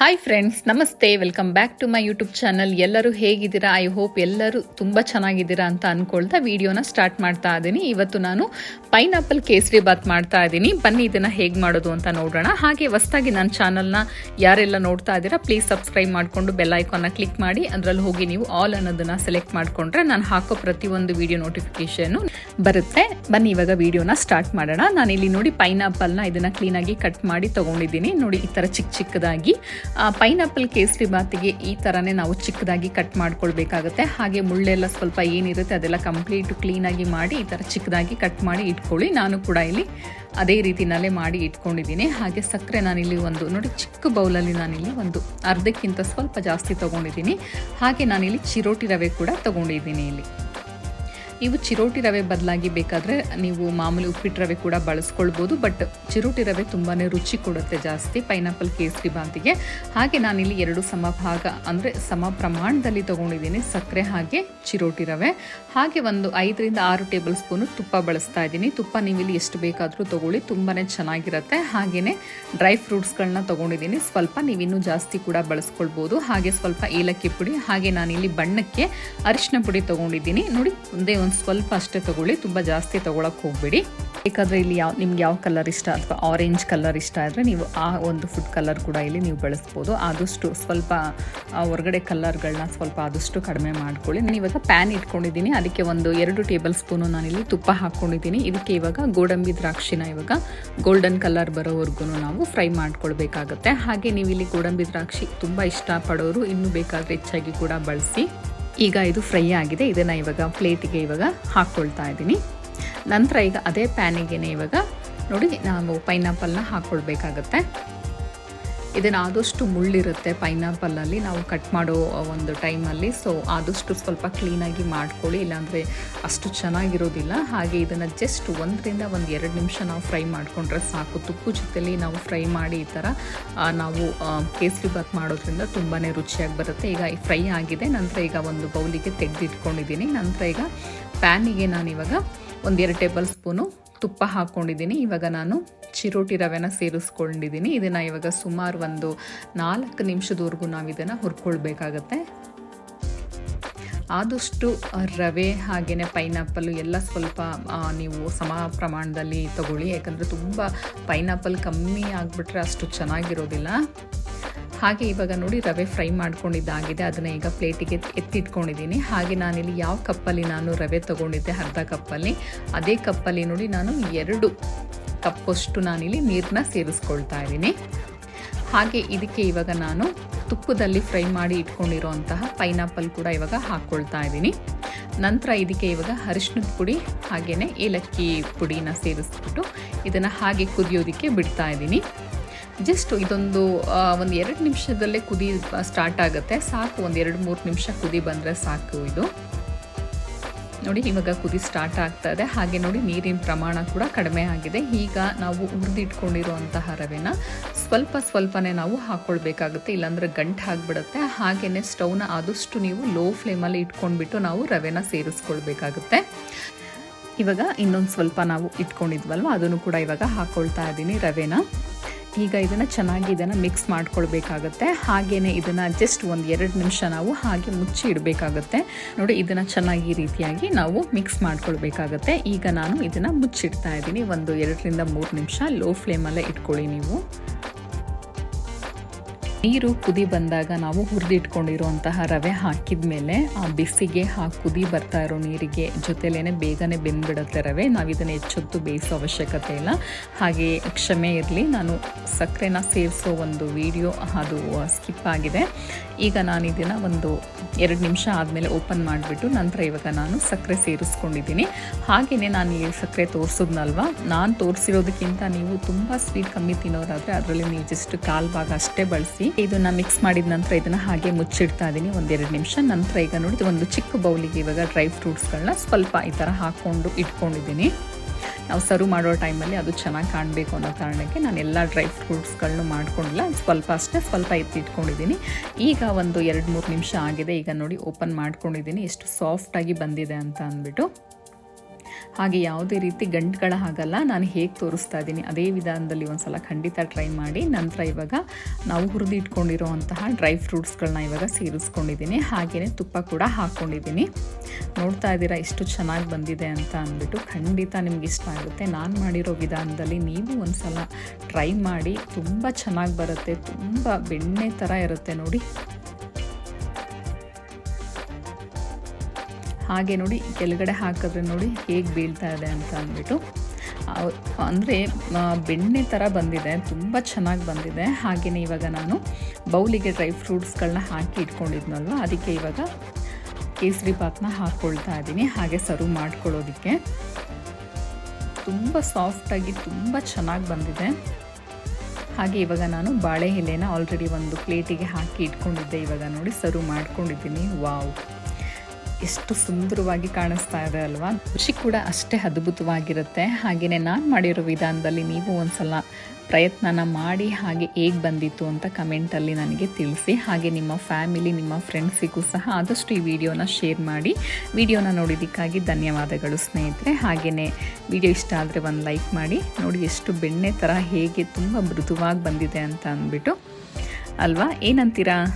Hi friends ನಮಸ್ತೆ welcome back to my YouTube channel ಎಲ್ಲರೂ ಹೇಗಿದ್ದೀರಾ? ಐ ಹೋಪ್ ಎಲ್ಲರೂ ತುಂಬ ಚೆನ್ನಾಗಿದ್ದೀರಾ ಅಂತ ಅಂದ್ಕೊಳ್ತಾ ವಿಡಿಯೋನ ಸ್ಟಾರ್ಟ್ ಮಾಡ್ತಾ ಇದ್ದೀನಿ. ಇವತ್ತು ನಾನು ಪೈನಾಪಲ್ ಕೇಸರಿ ಬಾತ್ ಮಾಡ್ತಾ ಇದ್ದೀನಿ. ಬನ್ನಿ, ಇದನ್ನು ಹೇಗೆ ಮಾಡೋದು ಅಂತ ನೋಡೋಣ. ಹಾಗೆ ಹೊಸ್ದಾಗಿ ನನ್ನ ಚಾನಲ್ನ ಯಾರೆಲ್ಲ ನೋಡ್ತಾ ಇದ್ದೀರಾ ಪ್ಲೀಸ್ ಸಬ್ಸ್ಕ್ರೈಬ್ ಮಾಡಿಕೊಂಡು ಬೆಲ್ ಐಕಾನ್ನ ಕ್ಲಿಕ್ ಮಾಡಿ. ಅದರಲ್ಲಿ ಹೋಗಿ ನೀವು ಆಲ್ ಅನ್ನೋದನ್ನು ಸೆಲೆಕ್ಟ್ ಮಾಡಿಕೊಂಡ್ರೆ ನಾನು ಹಾಕೋ ಪ್ರತಿಯೊಂದು ವಿಡಿಯೋ ನೋಟಿಫಿಕೇಶನ್ ಬರುತ್ತೆ. ಬನ್ನಿ, ಇವಾಗ ವಿಡಿಯೋನ ಸ್ಟಾರ್ಟ್ ಮಾಡೋಣ. ನಾನು ಇಲ್ಲಿ ನೋಡಿ ಪೈನಾಪಲ್ನ ಇದನ್ನ ಕ್ಲೀನಾಗಿ ಕಟ್ ಮಾಡಿ ತಗೊಂಡಿದ್ದೀನಿ. ನೋಡಿ, ಈ ಥರ ಚಿಕ್ಕ ಚಿಕ್ಕದಾಗಿ. ಪೈನಾಪಲ್ ಕೇಸರಿ ಬಾತಿಗೆ ಈ ಥರನೇ ನಾವು ಚಿಕ್ಕದಾಗಿ ಕಟ್ ಮಾಡ್ಕೊಳ್ಬೇಕಾಗುತ್ತೆ. ಹಾಗೆ ಮುಳ್ಳೆಲ್ಲ ಸ್ವಲ್ಪ ಏನಿರುತ್ತೆ ಅದೆಲ್ಲ ಕಂಪ್ಲೀಟ್ ಕ್ಲೀನಾಗಿ ಮಾಡಿ ಈ ಥರ ಚಿಕ್ಕದಾಗಿ ಕಟ್ ಮಾಡಿ ಇಟ್ಕೊಳ್ಳಿ. ನಾನು ಕೂಡ ಇಲ್ಲಿ ಅದೇ ರೀತಿನಲ್ಲೇ ಮಾಡಿ ಇಟ್ಕೊಂಡಿದ್ದೀನಿ. ಹಾಗೆ ಸಕ್ಕರೆ ನಾನಿಲ್ಲಿ ಒಂದು, ನೋಡಿ, ಚಿಕ್ಕ ಬೌಲಲ್ಲಿ ನಾನಿಲ್ಲಿ ಒಂದು ಅರ್ಧಕ್ಕಿಂತ ಸ್ವಲ್ಪ ಜಾಸ್ತಿ ತೊಗೊಂಡಿದ್ದೀನಿ. ಹಾಗೆ ನಾನಿಲ್ಲಿ ಚಿರೋಟಿ ರವೆ ಕೂಡ ತೊಗೊಂಡಿದ್ದೀನಿ ಇಲ್ಲಿ. ನೀವು ಚಿರೋಟಿ ರವೆ ಬದಲಾಗಿ ಬೇಕಾದರೆ ನೀವು ಮಾಮೂಲಿ ಉಪ್ಪಿಟ್ಟು ರವೆ ಕೂಡ ಬಳಸ್ಕೊಳ್ಬೋದು, ಬಟ್ ಚಿರೋಟಿ ರವೆ ತುಂಬಾ ರುಚಿ ಕೊಡುತ್ತೆ ಜಾಸ್ತಿ, ಪೈನಾಪಲ್ ಕೇಸರಿ ಬಾಂತಿಗೆ. ಹಾಗೆ ನಾನಿಲ್ಲಿ ಎರಡು ಸಮ ಭಾಗ ಅಂದರೆ ಸಮ ಪ್ರಮಾಣದಲ್ಲಿ ತೊಗೊಂಡಿದ್ದೀನಿ ಸಕ್ಕರೆ ಹಾಗೆ ಚಿರೋಟಿ ರವೆ. ಹಾಗೆ ಒಂದು ಐದರಿಂದ ಆರು ಟೇಬಲ್ ಸ್ಪೂನು ತುಪ್ಪ ಬಳಸ್ತಾ ಇದ್ದೀನಿ. ತುಪ್ಪ ನೀವಿಲ್ಲಿ ಎಷ್ಟು ಬೇಕಾದರೂ ತೊಗೊಳ್ಳಿ ತುಂಬಾ ಚೆನ್ನಾಗಿರುತ್ತೆ. ಹಾಗೆಯೇ ಡ್ರೈ ಫ್ರೂಟ್ಸ್ಗಳನ್ನ ತೊಗೊಂಡಿದ್ದೀನಿ. ಸ್ವಲ್ಪ ನೀವಿನ್ನೂ ಜಾಸ್ತಿ ಕೂಡ ಬಳಸ್ಕೊಳ್ಬೋದು. ಹಾಗೆ ಸ್ವಲ್ಪ ಏಲಕ್ಕಿ ಪುಡಿ, ಹಾಗೆ ನಾನಿಲ್ಲಿ ಬಣ್ಣಕ್ಕೆ ಅರಿಶಿನ ಪುಡಿ ತೊಗೊಂಡಿದ್ದೀನಿ. ನೋಡಿ, ಒಂದೇ ಒಂದು ಸ್ವಲ್ಪ ಅಷ್ಟೇ ತಗೊಳ್ಳಿ, ತುಂಬ ಜಾಸ್ತಿ ತಗೊಳಕ್ಕೆ ಹೋಗಬೇಡಿ. ಬೇಕಾದರೆ ಇಲ್ಲಿ ಯಾವ, ನಿಮ್ಗೆ ಯಾವ ಕಲರ್ ಇಷ್ಟ ಅಥವಾ ಆರೆಂಜ್ ಕಲರ್ ಇಷ್ಟ ಆದರೆ ನೀವು ಆ ಒಂದು ಫುಡ್ ಕಲರ್ ಕೂಡ ಇಲ್ಲಿ ನೀವು ಬಳಸ್ಬೋದು. ಆದಷ್ಟು ಸ್ವಲ್ಪ ಹೊರಗಡೆ ಕಲರ್ಗಳನ್ನ ಸ್ವಲ್ಪ ಆದಷ್ಟು ಕಡಿಮೆ ಮಾಡ್ಕೊಳ್ಳಿ. ನಾನು ಇವಾಗ ಪ್ಯಾನ್ ಇಟ್ಕೊಂಡಿದ್ದೀನಿ. ಅದಕ್ಕೆ ಒಂದು ಎರಡು ಟೇಬಲ್ ಸ್ಪೂನು ನಾನಿಲ್ಲಿ ತುಪ್ಪ ಹಾಕ್ಕೊಂಡಿದ್ದೀನಿ ಇದಕ್ಕೆ ಇವಾಗ ಗೋಡಂಬಿ ದ್ರಾಕ್ಷಿನ ಇವಾಗ ಗೋಲ್ಡನ್ ಕಲರ್ ಬರೋವರೆಗೂ ನಾವು ಫ್ರೈ ಮಾಡ್ಕೊಳ್ಬೇಕಾಗತ್ತೆ. ಹಾಗೆ ನೀವು ಇಲ್ಲಿ ಗೋಡಂಬಿ ದ್ರಾಕ್ಷಿ ತುಂಬ ಇಷ್ಟಪಡೋರು, ಇನ್ನೂ ಬೇಕಾದರೆ ಹೆಚ್ಚಾಗಿ ಕೂಡ ಬಳಸಿ. ಈಗ ಇದು ಫ್ರೈ ಆಗಿದೆ. ಇದನ್ನು ಇವಾಗ ಪ್ಲೇಟಿಗೆ ಇವಾಗ ಹಾಕ್ಕೊಳ್ತಾ ಇದ್ದೀನಿ. ನಂತರ ಈಗ ಅದೇ ಪ್ಯಾನಿಗೆ ಇವಾಗ ನೋಡಿ, ನಾವು ಪೈನಾಪಲ್ನ ಹಾಕ್ಕೊಳ್ಬೇಕಾಗತ್ತೆ ಇದನ್ನು ಆದಷ್ಟು ಮುಳ್ಳಿರುತ್ತೆ ಪೈನಾಪಲಲ್ಲಿ ನಾವು ಕಟ್ ಮಾಡೋ ಒಂದು ಟೈಮಲ್ಲಿ. ಸೊ ಆದಷ್ಟು ಸ್ವಲ್ಪ ಕ್ಲೀನಾಗಿ ಮಾಡ್ಕೊಳ್ಳಿ. ಇಲ್ಲಾಂದರೆ ಅಷ್ಟು ಚೆನ್ನಾಗಿರೋದಿಲ್ಲ. ಹಾಗೆ ಇದನ್ನು ಜಸ್ಟ್ ಒಂದರಿಂದ ಒಂದು ಎರಡು ನಿಮಿಷ ನಾವು ಫ್ರೈ ಮಾಡಿಕೊಂಡ್ರೆ ಸಾಕು. ತುಪ್ಪು ಜೊತೆಲಿ ನಾವು ಫ್ರೈ ಮಾಡಿ ಈ ಥರ ನಾವು ಕೇಸರಿ ಬಾತ್ ಮಾಡೋದ್ರಿಂದ ತುಂಬಾ ರುಚಿಯಾಗಿ ಬರುತ್ತೆ. ಈಗ ಫ್ರೈ ಆಗಿದೆ. ನಂತರ ಈಗ ಒಂದು ಬೌಲಿಗೆ ತೆಗೆದಿಟ್ಕೊಂಡಿದ್ದೀನಿ. ನಂತರ ಈಗ ಪ್ಯಾನಿಗೆ ನಾನಿವಾಗ ಒಂದೆರಡು ಟೇಬಲ್ ಸ್ಪೂನು ತುಪ್ಪ ಹಾಕ್ಕೊಂಡಿದ್ದೀನಿ ಇವಾಗ ನಾನು ಚಿರೋಟಿ ರವೆನ ಸೇರಿಸ್ಕೊಂಡಿದ್ದೀನಿ. ಇದನ್ನು ಇವಾಗ ಸುಮಾರು ಒಂದು ನಾಲ್ಕು ನಿಮಿಷದವರೆಗೂ ನಾವು ಇದನ್ನು ಹುರ್ಕೊಳ್ಬೇಕಾಗತ್ತೆ. ಆದಷ್ಟು ರವೆ ಹಾಗೆಯೇ ಪೈನಾಪಲ್ಲು ಎಲ್ಲ ಸ್ವಲ್ಪ ನೀವು ಸಮ ಪ್ರಮಾಣದಲ್ಲಿ ತಗೊಳ್ಳಿ. ಯಾಕಂದರೆ ತುಂಬ ಪೈನಾಪಲ್ ಕಮ್ಮಿ ಆಗಿಬಿಟ್ರೆ ಅಷ್ಟು ಚೆನ್ನಾಗಿರೋದಿಲ್ಲ. ಹಾಗೆ ಇವಾಗ ನೋಡಿ ರವೆ ಫ್ರೈ ಮಾಡ್ಕೊಂಡಿದ್ದಾಗಿದೆ. ಅದನ್ನು ಈಗ ಪ್ಲೇಟಿಗೆ ಎತ್ತಿಟ್ಕೊಂಡಿದ್ದೀನಿ. ಹಾಗೆ ನಾನಿಲ್ಲಿ ಯಾವ ಕಪ್ಪಲ್ಲಿ ನಾನು ರವೆ ತೊಗೊಂಡಿದ್ದೆ, ಅರ್ಧ ಕಪ್ಪಲ್ಲಿ, ಅದೇ ಕಪ್ಪಲ್ಲಿ ನೋಡಿ ನಾನು ಎರಡು ಕಪ್ಪಷ್ಟು ನಾನಿಲ್ಲಿ ನೀರನ್ನ ಸೇರಿಸ್ಕೊಳ್ತಾ ಇದ್ದೀನಿ. ಹಾಗೆ ಇದಕ್ಕೆ ಇವಾಗ ನಾನು ತುಪ್ಪದಲ್ಲಿ ಫ್ರೈ ಮಾಡಿ ಇಟ್ಕೊಂಡಿರೋಂತಹ ಪೈನಾಪಲ್ ಕೂಡ ಇವಾಗ ಹಾಕ್ಕೊಳ್ತಾ ಇದ್ದೀನಿ. ನಂತರ ಇದಕ್ಕೆ ಇವಾಗ ಅರಿಶಿನದ ಪುಡಿ ಹಾಗೆಯೇ ಏಲಕ್ಕಿ ಪುಡಿನ ಸೇರಿಸ್ಬಿಟ್ಟು ಇದನ್ನು ಹಾಗೆ ಕುದಿಯೋದಕ್ಕೆ ಬಿಡ್ತಾ ಇದ್ದೀನಿ. ಜಸ್ಟ್ ಇದೊಂದು ಒಂದು ಎರಡು ನಿಮಿಷದಲ್ಲೇ ಕುದಿ ಸ್ಟಾರ್ಟ್ ಆಗುತ್ತೆ. ಸಾಕು, ಒಂದು ಎರಡು ಮೂರು ನಿಮಿಷ ಕುದಿ ಬಂದರೆ ಸಾಕು ಇದು. ನೋಡಿ, ಇವಾಗ ಕುದಿ ಸ್ಟಾರ್ಟ್ ಆಗ್ತಾ ಇದೆ. ಹಾಗೆ ನೋಡಿ, ನೀರಿನ ಪ್ರಮಾಣ ಕೂಡ ಕಡಿಮೆ ಆಗಿದೆ. ಈಗ ನಾವು ಹುರಿದಿಟ್ಕೊಂಡಿರುವಂತಹ ರವೆನ ಸ್ವಲ್ಪ ಸ್ವಲ್ಪನೇ ನಾವು ಹಾಕ್ಕೊಳ್ಬೇಕಾಗುತ್ತೆ ಇಲ್ಲಾಂದರೆ ಗಂಟು ಆಗಿಬಿಡುತ್ತೆ. ಹಾಗೆಯೇ ಸ್ಟವ್ನ ಆದಷ್ಟು ನೀವು ಲೋ ಫ್ಲೇಮಲ್ಲಿ ಇಟ್ಕೊಂಡ್ಬಿಟ್ಟು ನಾವು ರವೆನ ಸೇರಿಸ್ಕೊಳ್ಬೇಕಾಗುತ್ತೆ. ಇವಾಗ ಇನ್ನೊಂದು ಸ್ವಲ್ಪ ನಾವು ಇಟ್ಕೊಂಡಿದ್ವಲ್ವ? ಅದನ್ನು ಕೂಡ ಇವಾಗ ಹಾಕ್ಕೊಳ್ತಾ ಇದ್ದೀನಿ ರವೆನ. ಈಗ ಇದನ್ನು ಚೆನ್ನಾಗಿ ಇದನ್ನು ಮಿಕ್ಸ್ ಮಾಡ್ಕೊಳ್ಬೇಕಾಗತ್ತೆ. ಹಾಗೆಯೇ ಇದನ್ನು ಜಸ್ಟ್ ಒಂದು ಎರಡು ನಿಮಿಷ ನಾವು ಹಾಗೆ ಮುಚ್ಚಿ ಇಡಬೇಕಾಗತ್ತೆ. ನೋಡಿ, ಇದನ್ನು ಚೆನ್ನಾಗಿ ರೀತಿಯಾಗಿ ನಾವು ಮಿಕ್ಸ್ ಮಾಡ್ಕೊಳ್ಬೇಕಾಗತ್ತೆ. ಈಗ ನಾನು ಇದನ್ನು ಮುಚ್ಚಿಡ್ತಾ ಇದ್ದೀನಿ. ಒಂದು ಎರಡರಿಂದ ಮೂರು ನಿಮಿಷ ಲೋ ಫ್ಲೇಮಲ್ಲೇ ಇಟ್ಕೊಳ್ಳಿ ನೀವು. ನೀರು ಕುದಿ ಬಂದಾಗ ನಾವು ಹುರಿದಿಟ್ಕೊಂಡಿರುವಂತಹ ರವೆ ಹಾಕಿದ ಮೇಲೆ ಆ ಬಿಸಿಗೆ ಆ ಕುದಿ ಬರ್ತಾ ಇರೋ ನೀರಿಗೆ ಜೊತೆಲೇನೆ ಬೇಗನೆ ಬೆಂದ್ಬಿಡುತ್ತೆ ರವೆ. ನಾವು ಇದನ್ನು ಹೆಚ್ಚೊತ್ತು ಬೇಯಿಸೋ ಅವಶ್ಯಕತೆ ಇಲ್ಲ. ಹಾಗೆ ಕ್ಷಮೆ ಇರಲಿ. ನಾನು ಸಕ್ಕರೆನ ಸೇರಿಸೋ ಒಂದು ವಿಡಿಯೋ ಅದು ಸ್ಕಿಪ್ ಆಗಿದೆ. ಈಗ ನಾನು ಇದನ್ನು ಒಂದು ಎರಡು ನಿಮಿಷ ಆದಮೇಲೆ ಓಪನ್ ಮಾಡಿಬಿಟ್ಟು ನಂತರ ಇವಾಗ ನಾನು ಸಕ್ಕರೆ ಸೇರಿಸ್ಕೊಂಡಿದ್ದೀನಿ. ಹಾಗೆಯೇ ನಾನು ಈ ಸಕ್ಕರೆ ತೋರಿಸಿದ್ನಲ್ವ? ನಾನು ತೋರಿಸಿರೋದಕ್ಕಿಂತ ನೀವು ತುಂಬ ಸ್ವೀಟ್ ಕಮ್ಮಿ ತಿನ್ನೋರಾದರೆ ಅದರಲ್ಲಿ ನೀವು ಜಸ್ಟ್ ಕಾಲು ಭಾಗ ಅಷ್ಟೇ ಬಳಸಿ. ಇದನ್ನು ಮಿಕ್ಸ್ ಮಾಡಿದ ನಂತರ ಇದನ್ನು ಹಾಗೆ ಮುಚ್ಚಿಡ್ತಾ ಇದ್ದೀನಿ ಒಂದೆರಡು ನಿಮಿಷ. ನಂತರ ಈಗ ನೋಡಿ ಒಂದು ಚಿಕ್ಕ ಬೌಲಿಗೆ ಇವಾಗ ಡ್ರೈ ಫ್ರೂಟ್ಸ್ಗಳನ್ನ ಸ್ವಲ್ಪ ಈ ಥರ ಹಾಕ್ಕೊಂಡು ಇಟ್ಕೊಂಡಿದ್ದೀನಿ. ನಾವು ಸರ್ವ್ ಮಾಡೋ ಟೈಮಲ್ಲಿ ಅದು ಚೆನ್ನಾಗಿ ಕಾಣಬೇಕು ಅನ್ನೋ ಕಾರಣಕ್ಕೆ ನಾನು ಎಲ್ಲ ಡ್ರೈ ಫ್ರೂಟ್ಸ್ಗಳನ್ನೂ ಮಾಡ್ಕೊಂಡಿಲ್ಲ. ಸ್ವಲ್ಪ ಅಷ್ಟೇ ಸ್ವಲ್ಪ ಎತ್ತಿಟ್ಕೊಂಡಿದ್ದೀನಿ ಈಗ ಒಂದು ಎರಡು ಮೂರು ನಿಮಿಷ ಆಗಿದೆ. ಈಗ ನೋಡಿ ಓಪನ್ ಮಾಡ್ಕೊಂಡಿದ್ದೀನಿ. ಎಷ್ಟು ಸಾಫ್ಟಾಗಿ ಬಂದಿದೆ ಅಂತ ಅಂದ್ಬಿಟ್ಟು. ಹಾಗೆ ಯಾವುದೇ ರೀತಿ ಗಂಟುಗಳ ಹಾಗಲ್ಲ. ನಾನು ಹೇಗೆ ತೋರಿಸ್ತಾ ಇದ್ದೀನಿ. ಅದೇ ವಿಧಾನದಲ್ಲಿ ಒಂದು ಸಲ ಖಂಡಿತ ಟ್ರೈ ಮಾಡಿ. ನಂತರ ಇವಾಗ ನಾವು ಹುರಿದಿಟ್ಕೊಂಡಿರೋವಂತಹ ಡ್ರೈ ಫ್ರೂಟ್ಸ್ಗಳನ್ನ ಇವಾಗ ಸೇರಿಸ್ಕೊಂಡಿದ್ದೀನಿ. ಹಾಗೆಯೇ ತುಪ್ಪ ಕೂಡ ಹಾಕ್ಕೊಂಡಿದ್ದೀನಿ ನೋಡ್ತಾ ಇದ್ದೀರಾ ಎಷ್ಟು ಚೆನ್ನಾಗಿ ಬಂದಿದೆ ಅಂತ ಅಂದ್ಬಿಟ್ಟು ಖಂಡಿತ ನಿಮ್ಗೆ ಇಷ್ಟ ಆಗುತ್ತೆ. ನಾನು ಮಾಡಿರೋ ವಿಧಾನದಲ್ಲಿ ನೀವು ಒಂದು ಸಲ ಟ್ರೈ ಮಾಡಿ. ತುಂಬ ಚೆನ್ನಾಗಿ ಬರುತ್ತೆ. ತುಂಬ ಬೆಣ್ಣೆ ಥರ ಇರುತ್ತೆ ನೋಡಿ. ಹಾಗೆ ನೋಡಿ, ಕೆಳಗಡೆ ಹಾಕಿದ್ರೆ ನೋಡಿ ಹೇಗೆ ಬೀಳ್ತಾ ಇದೆ ಅಂತ ಅಂದ್ಬಿಟ್ಟು. ಅಂದರೆ ಬೆಣ್ಣೆ ಥರ ಬಂದಿದೆ, ತುಂಬ ಚೆನ್ನಾಗಿ ಬಂದಿದೆ. ಹಾಗೆಯೇ ಇವಾಗ ನಾನು ಬೌಲಿಗೆ ಡ್ರೈ ಫ್ರೂಟ್ಸ್ಗಳನ್ನ ಹಾಕಿ ಇಟ್ಕೊಂಡಿದ್ನಲ್ವ, ಅದಕ್ಕೆ ಇವಾಗ ಕೇಸರಿ ಬಾತ್ನ ಹಾಕ್ಕೊಳ್ತಾ ಇದ್ದೀನಿ, ಹಾಗೆ ಸರ್ವ್ ಮಾಡ್ಕೊಳ್ಳೋದಕ್ಕೆ. ತುಂಬ ಸಾಫ್ಟಾಗಿ ತುಂಬ ಚೆನ್ನಾಗಿ ಬಂದಿದೆ. ಹಾಗೆ ಇವಾಗ ನಾನು ಬಾಳೆ ಎಲೆನ ಆಲ್ರೆಡಿ ಒಂದು ಪ್ಲೇಟಿಗೆ ಹಾಕಿ ಇಟ್ಕೊಂಡಿದ್ದೆ, ಇವಾಗ ನೋಡಿ ಸರ್ವ್ ಮಾಡ್ಕೊಂಡಿದ್ದೀನಿ. ವಾವ್. ಎಷ್ಟು ಸುಂದರವಾಗಿ ಕಾಣಿಸ್ತಾ ಇದೆ ಅಲ್ವಾ? ರುಚಿ ಕೂಡ ಅಷ್ಟೇ ಅದ್ಭುತವಾಗಿರುತ್ತೆ. ಹಾಗೆಯೇ ನಾನು ಮಾಡಿರೋ ವಿಧಾನದಲ್ಲಿ ನೀವು ಒಂದ್ಸಲ ಪ್ರಯತ್ನನ ಮಾಡಿ ಹಾಗೆ ಹೇಗೆ ಬಂದಿತ್ತು ಅಂತ ಕಮೆಂಟಲ್ಲಿ ನನಗೆ ತಿಳಿಸಿ. ಹಾಗೆ ನಿಮ್ಮ ಫ್ಯಾಮಿಲಿ ನಿಮ್ಮ ಫ್ರೆಂಡ್ಸಿಗೂ ಸಹ ಆದಷ್ಟು ಈ ವಿಡಿಯೋನ ಶೇರ್ ಮಾಡಿ. ವಿಡಿಯೋನ ನೋಡಿದ್ದಕ್ಕಾಗಿ ಧನ್ಯವಾದಗಳು ಸ್ನೇಹಿತರೆ. ಹಾಗೆಯೇ ವಿಡಿಯೋ ಇಷ್ಟ ಆದರೆ ಒಂದು ಲೈಕ್ ಮಾಡಿ. ನೋಡಿ ಎಷ್ಟು ಬೆಣ್ಣೆ ಥರ ಹೇಗೆ ತುಂಬ ಮೃದುವಾಗಿ ಬಂದಿದೆ ಅಂತ ಅಂದ್ಬಿಟ್ಟು. ಅಲ್ವಾ? ಏನಂತೀರಾ?